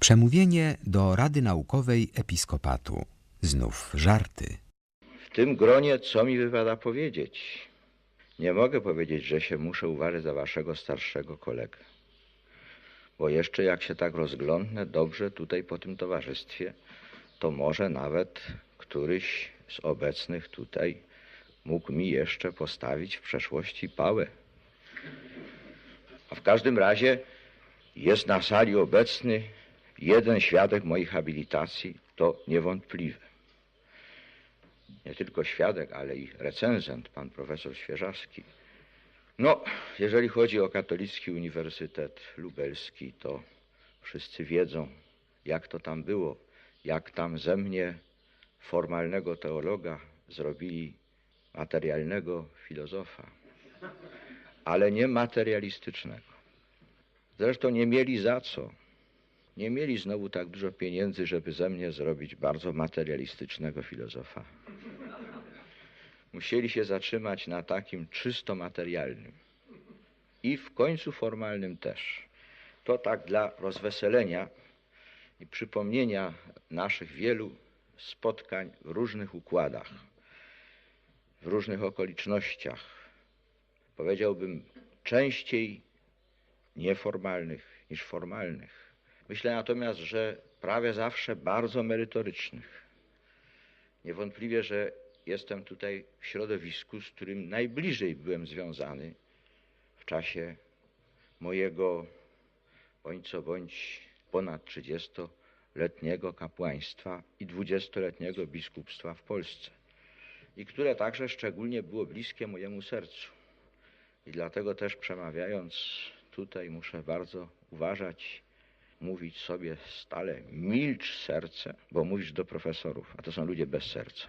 Przemówienie do Rady Naukowej Episkopatu. Znów żarty. W tym gronie co mi wypada powiedzieć? Nie mogę powiedzieć, że się muszę uważać za waszego starszego kolegę. Bo jeszcze jak się tak rozglądnę dobrze tutaj po tym towarzystwie, to może nawet któryś z obecnych tutaj mógł mi jeszcze postawić w przeszłości pałę. A w każdym razie jest na sali obecny jeden świadek mojej habilitacji, to niewątpliwe. Nie tylko świadek, ale i recenzent, pan profesor Świeżawski. No, jeżeli chodzi o Katolicki Uniwersytet Lubelski, to wszyscy wiedzą, jak to tam było, jak tam ze mnie formalnego teologa zrobili materialnego filozofa, ale nie materialistycznego. Zresztą nie mieli za co. Nie mieli znowu tak dużo pieniędzy, żeby ze mnie zrobić bardzo materialistycznego filozofa. Musieli się zatrzymać na takim czysto materialnym i w końcu formalnym też. To tak dla rozweselenia i przypomnienia naszych wielu spotkań w różnych układach, w różnych okolicznościach. Powiedziałbym częściej nieformalnych niż formalnych. Myślę natomiast, że prawie zawsze bardzo merytorycznych. Niewątpliwie, że jestem tutaj w środowisku, z którym najbliżej byłem związany w czasie mojego bądź co bądź ponad 30-letniego kapłaństwa i 20-letniego biskupstwa w Polsce. I które także szczególnie było bliskie mojemu sercu. I dlatego też przemawiając tutaj muszę bardzo uważać, mówić sobie stale milcz serce, bo mówisz do profesorów, a to są ludzie bez serca.